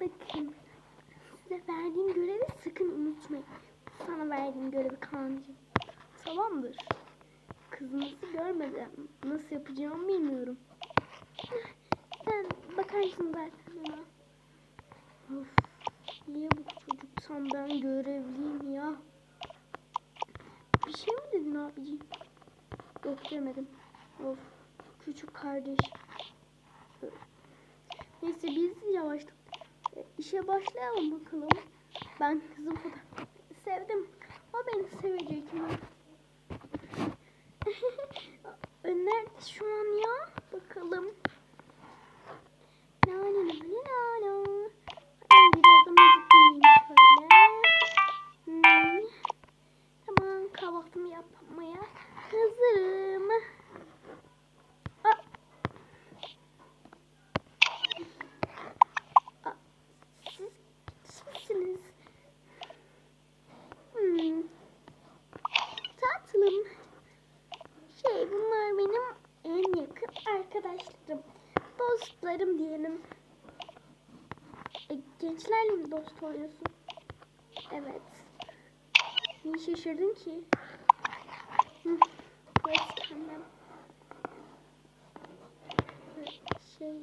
Bakın. Size verdiğim görevi sakın unutmayın. Sana verdiğim görevi Kaan'cığım. Tamamdır. Kızınızı görmedim. Nasıl yapacağımı bilmiyorum. Sen bakarsın zaten ona. Of. Niye bu çocuk ben görevliyim ya? Bir şey mi dedin abiciğim? Yok demedim. Of. Küçük kardeş. Neyse biz yavaştan işe başlayalım bakalım. Ben kızım kadar sevdim. O beni sevecek mi? Nerede şu an ya? Bakalım. E, gençlerle mi dost oluyorsun? Evet. Niye şaşırdın ki? Hı, Webcam'den. Şey,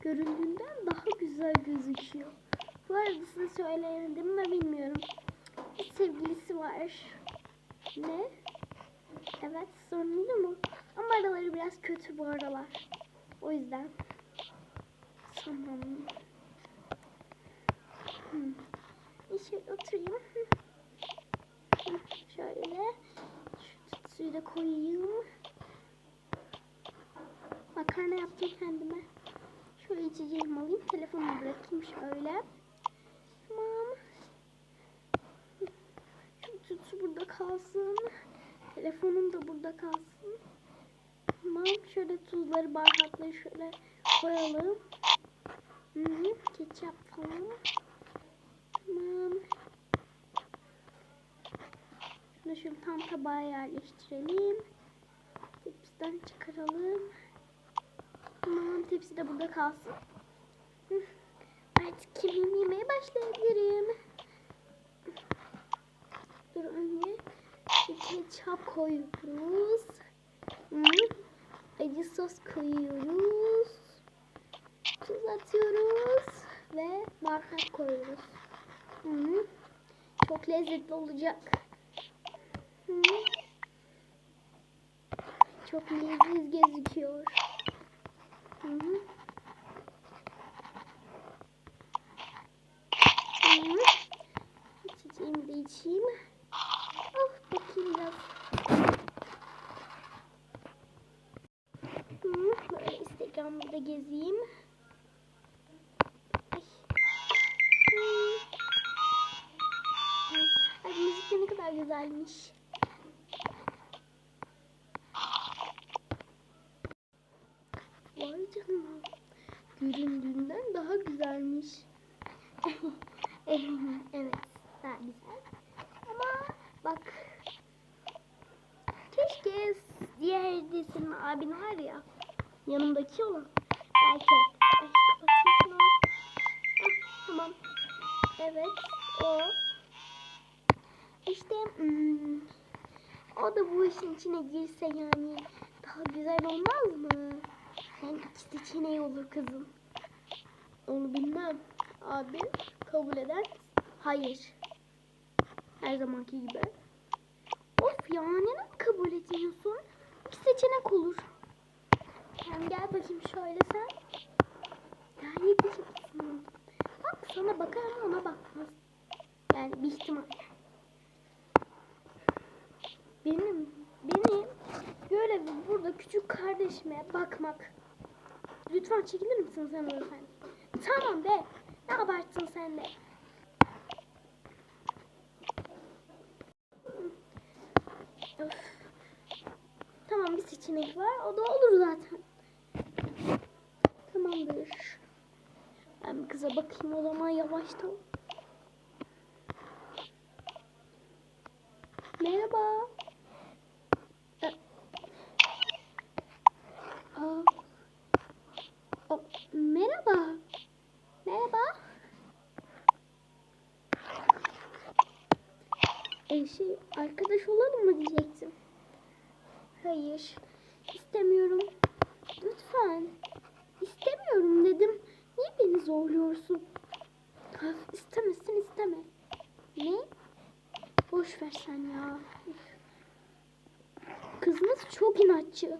göründüğünden daha güzel gözüküyor. Bu arada size söyleyemedim mi bilmiyorum. Bir sevgilisi var. Ne? Evet, sorunlu mu? Ama araları biraz kötü bu aralar. O yüzden. Tamam. Şöyle oturayım. Şöyle. Şu tütsüyü de koyayım. Makarna yaptım kendime. Şöyle içeceğimi alayım. Telefonumu bırakayım şöyle. Tamam. Şu tütsü burada kalsın. Telefonum da burada kalsın. Tamam. Şöyle tuzları, baharatları şöyle koyalım. Hı -hı. Ketçap falan. Tamam. Şunu şöyle tam tabağa yerleştirelim. Tepsiden çıkaralım. Tamam tepsi de burada kalsın. Artık yemeğimi yemeye başlayabilirim. Dur önce ketçap koyuyoruz. Acı sos koyuyoruz. Tuz atıyoruz ve baharat koyuyoruz. Hı. Çok lezzetli olacak. Hı. Çok leziz gözüküyor. Hı. Hı. İçeceğimi de içeyim. Of bakayım biraz. Hı, Böyle Instagram'da da gezeyim. Ay. Hı. Ay, ay müzik de ne kadar güzelmiş. Vay canına. Göründüğünden daha güzelmiş. evet, daha güzel. Ama bak. Keşke diğer de senin abin var ya. Yanımdaki olan. Belki. Ay, kapatayım şunu. Ah, tamam. Evet, o. İşte hmm, o da bu işin içine girse yani daha güzel olmaz mı? Yani iki seçeneği olur kızım. Onu bilmem. Abi kabul eder. Hayır. Her zamanki gibi. Of ya neden kabul etmiyorsun? İki seçenek olur. Yani gel bakayım şöyle sen. Gayet diyeceksin. Bak sana bakar ama ona bakmaz. Yani bir ihtimal. Benim, benim görevim burada küçük kardeşime bakmak. Lütfen çekilir misin sen efendim? Tamam be. Ne abarttın sen de. Öf. Bir seçenek var. O da olur zaten. Tamamdır. Ben bir kıza bakayım o zaman yavaştan. Merhaba. Ee, Aa. Aa, merhaba. Merhaba. şey arkadaş olalım mı diyecektim. Hayır. istemiyorum. Lütfen. İstemiyorum dedim. Niye beni zorluyorsun? Öf, istemesin isteme. Ne? Boş ver sen ya. Kızımız çok inatçı.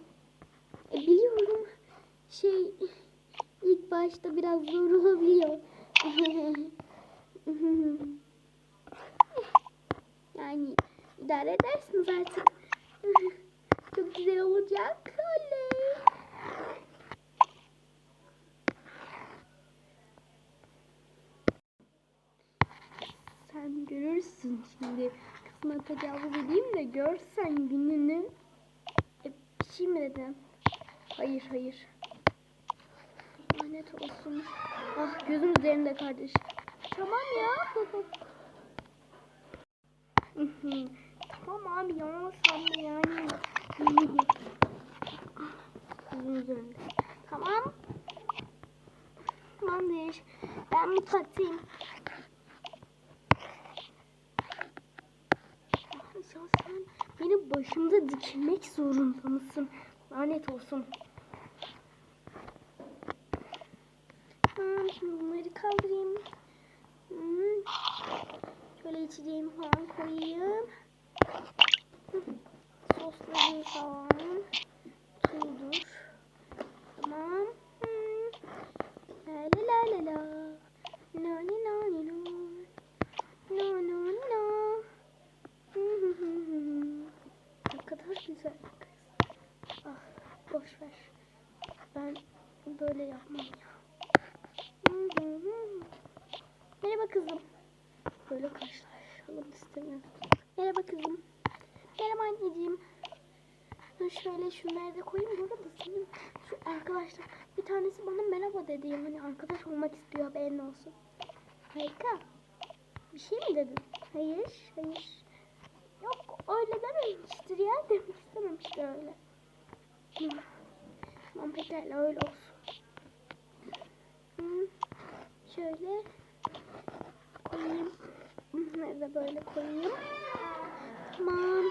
E, biliyorum. Şey ilk başta biraz zor olabiliyor. yani idare edersiniz artık. Çok güzel olacak. Oley. Sen görürsün şimdi. Kızına tecavüz edeyim de görsen gününü. E, bir şey mi dedim? Hayır hayır. Lanet olsun. Ah gözüm üzerinde kardeş. Tamam ya. tamam abi yanılsam da yani. Tamam. Tamamdır. Ben mutfaktayım. Ya sen benim başımda dikilmek zorunda mısın? Lanet olsun. Tamam şimdi bunları kaldırayım. Şöyle içeceğimi falan koyayım. Sosları falan. Tuzdur. Tamam. La la. La la la la la. La la la la. Hı hı hı hı. Ne kadar güzel bir kız. Ah boş ver. Ben böyle yapmam ya. Hı hı hı. Merhaba kızım. Böyle karşılaşalım istemiyorum. Merhaba kızım. Merhaba anneciğim. Ben şunları da koyayım. Bu arada senin şu arkadaşlar bir tanesi bana merhaba dedi. Yani arkadaş olmak istiyor haberin olsun. Harika. Bir şey mi dedin? Hayır, hayır. Yok öyle dememiştir ya. Demek istememiştir öyle. Tamam pekala öyle olsun. Hı. Şöyle koyayım. Bunları da böyle koyayım. Tamam.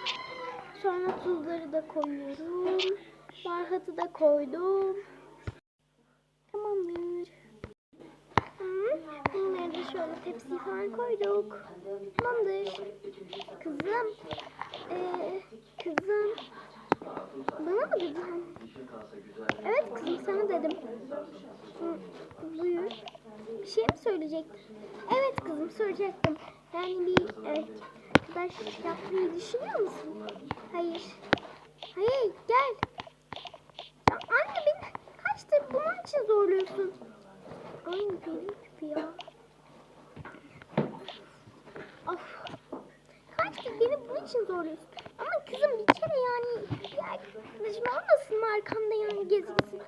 Sonra tuzları da koyuyorum. Baharatı da koydum. Tamamdır. Bunları da şöyle tepsiye falan koyduk. Tamamdır. Kızım. Ee, kızım. Bana mı dedin? Evet kızım sana dedim. Buyur. Bir şey mi söyleyecektin? Evet kızım soracaktım. Yani bir e, arkadaş yapmayı düşünüyor musun? Hayır. Hayır gel. Ya anne beni kaçtır bunun için zorluyorsun. Ay benim gibi ya. Of. Kaçtır beni bunun için zorluyorsun. Ama kızım bir kere yani bir arkadaşım olmasın mı arkamda yani gezgisi?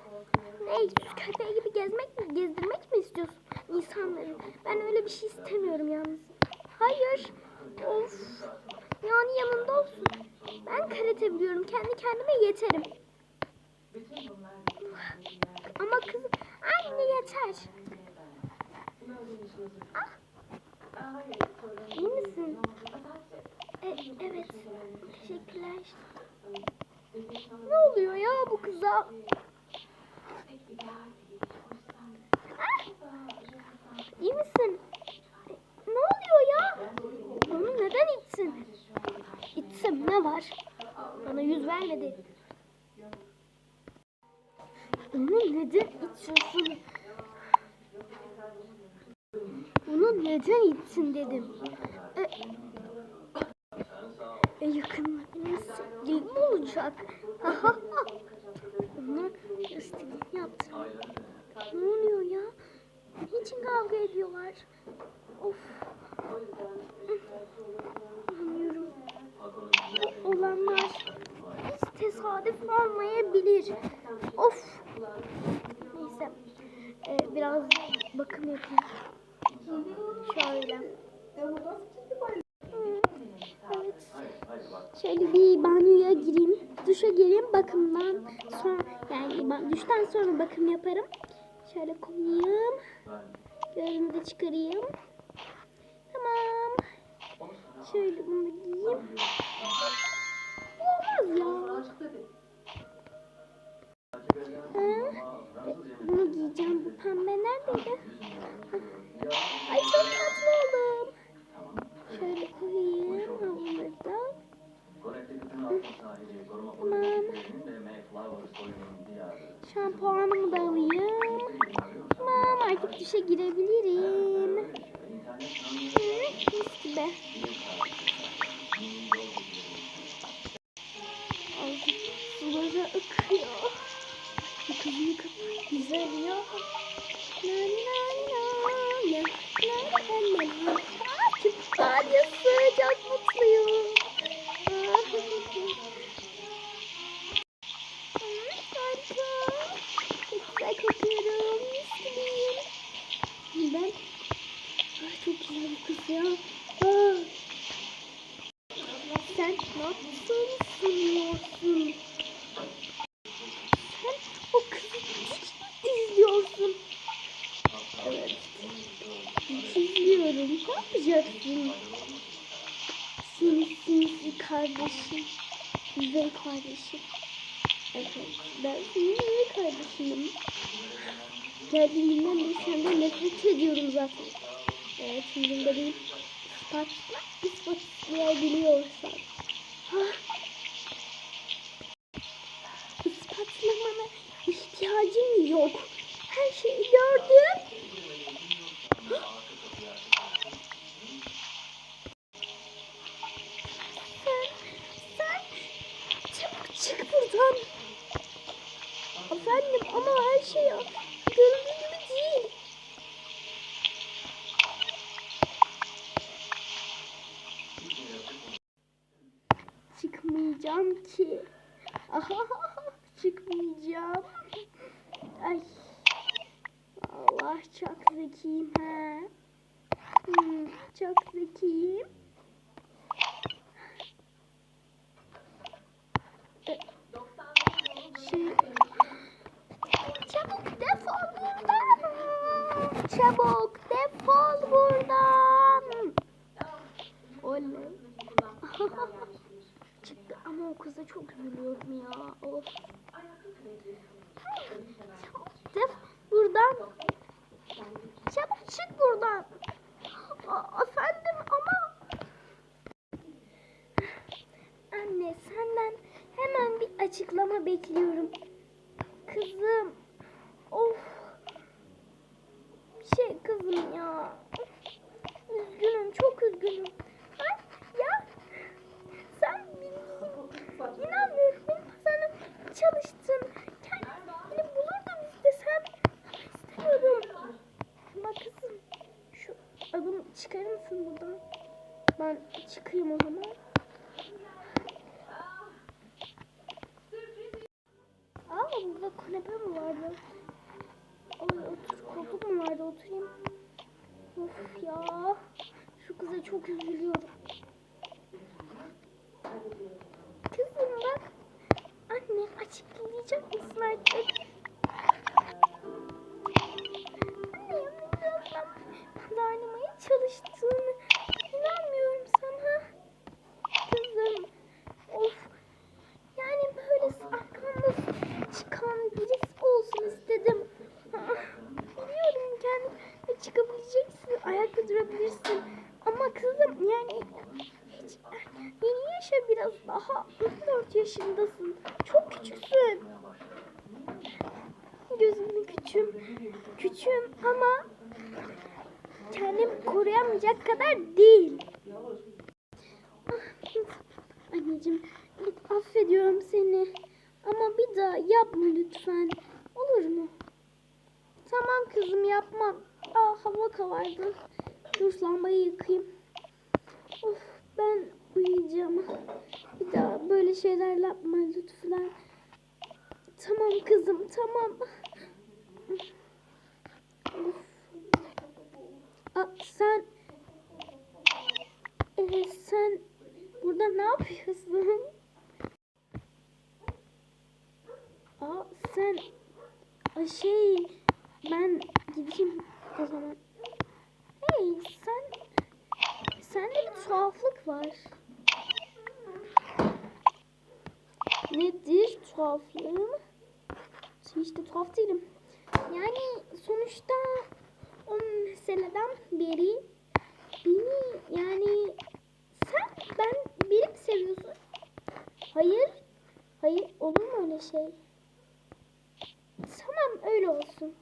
Ne köpeği gibi gezmek mi, gezdirmek mi istiyorsun insanları? Ben öyle bir şey istemiyorum yalnız. Hayır. Of. Yani yanında olsun. Ben karate biliyorum. Kendi kendime yeterim. Ama kızım anne yeter. Ah. İyi misin? E, evet. Teşekkürler. Ne oluyor ya bu kıza? Ah! İyi misin? Ne oluyor ya? Onu neden itsin? İtsem ne var? Bana yüz vermedi. Onu neden itiyorsun? Onu neden itsin dedim. E, e yakında benim olacak? Ona istediğini yaptım. Ne oluyor ya? Niçin kavga ediyorlar? Of. Olanlar hiç tesadüf olmayabilir. Of. Neyse. Ee, biraz bakım yapayım. Şöyle. Evet. Şöyle bir banyoya gireyim. Duşa gireyim. Bakımdan sonra yani duştan sonra bakım yaparım. Şöyle koyayım. Gözümü de çıkarayım. Tamam. Şöyle bunu giyeyim. Olmaz ya. Ha? Bunu giyeceğim. Bu pembe neredeydi? Ay çok tatlı oldum. Şöyle koyayım havluları. Tamam. Şampuanımı da alayım. Tamam artık duşa girebilirim. Mis gibi. Ay, suları akıyor. Bu kızın ne kadar güzel ya. La la la la la la la. Aa, Küp radyası çok mutluyum. Aa, Harika. Çok güzel kokuyorum. Mis gibiyim. Ben Ay, çok güzel bir kız ya. Aa. Sen nasıl sunuyorsun? Sen o kızı hiç mi izliyorsun? Evet. Hiç izliyorum. Ne yapacaksın? Seni sinsi kardeşim. Güzel kardeşim. Evet. Ben senin güzel kardeşinim. Geldiğinden beri senden nefret ediyorum zaten. Evet, şimdi de bir ispatla ispatlayabiliyorsan. Ah. İspatlamana ihtiyacım yok. Her şeyi gördüm. Sen, sen çabuk çık buradan. Efendim ama her şey göründüğü gibi değil. Çıkmayacağım ki. Aha, çıkmayacağım. Ay. Allah çok zekiyim ha. Hmm, çok zekiyim. E, Şey, çabuk defol buradan. Çabuk defol buradan. Oley. Çıktı ama o kıza çok üzülüyorum ya. Of. Def buradan. Çabuk çık buradan. A- efendim ama. Anne senden hemen bir bekliyorum. Kızım. Of. Şey kızım ya. Üzgünüm çok üzgünüm. Ay, ya sen bildiğin inanmıyorum. Benim sana çalıştın. Kendini bulurdum istesem. İstemiyorum. Ama kızım şu adımı çıkarır mısın buradan? Ben çıkayım o zaman. Burada kanepe mi vardı? Ay otur koltuk mu vardı oturayım. Of ya. Şu kıza çok üzülüyorum. Kızım bak. Anne açıklayacak mısın artık? Anne yanımda pazarlamaya çalıştığını inanmıyorum sana. Kızım. Of. Yani böyle arkamda çıkan birisi olsun istedim. Ah, Biliyorum kendin çıkabileceksin, ayakta durabilirsin. Ama kızım yani hiç yeni yaşa biraz daha 14 yaşındasın. Çok küçüksün. Gözümün küçüğüm. Küçüğüm ama kendimi koruyamayacak kadar değil. Ah, Anneciğim affediyorum seni. Ama bir daha yapma lütfen. Olur mu? Tamam kızım yapmam. Aa hava kavardı. Dur lambayı yıkayayım. Of ben uyuyacağım. Bir daha böyle şeyler yapma lütfen. Tamam kızım tamam. Aa, sen ee, sen burada ne yapıyorsun? Aa sen şey ben gideyim o zaman. Hey sen sende bir tuhaflık tuhaflık var. Nedir tuhaflığım? Hiç de tuhaf değilim. Yani sonuçta o meseleden beri beni yani sen ben beni mi seviyorsun? Hayır. Hayır olur mu öyle şey? Tamam öyle olsun.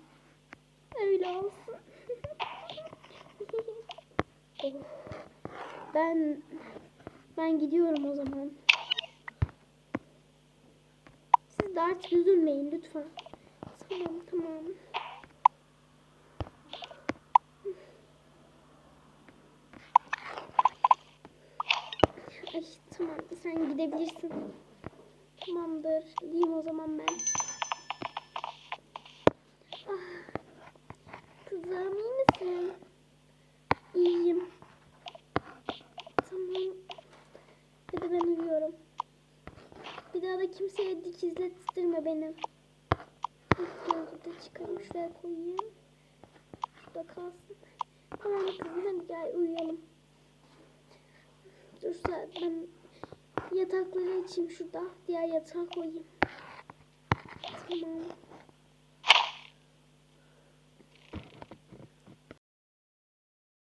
Öyle olsun. Ben ben gidiyorum o zaman. Artık üzülmeyin lütfen. Tamam tamam. Ay tamam sen gidebilirsin. Tamamdır. Gideyim o zaman ben. Ah, kızım iyi misin? İyiyim. Tamam. Ya da ben uyuyorum. Kimseye dikizlettirme beni. Gözlüğü de çıkarayım şuraya koyayım. Şurada kalsın. Tamam kızım hadi gel uyuyalım. Dur sen- ben yatakları açayım şurada. Diğer yatağa koyayım. Tamam.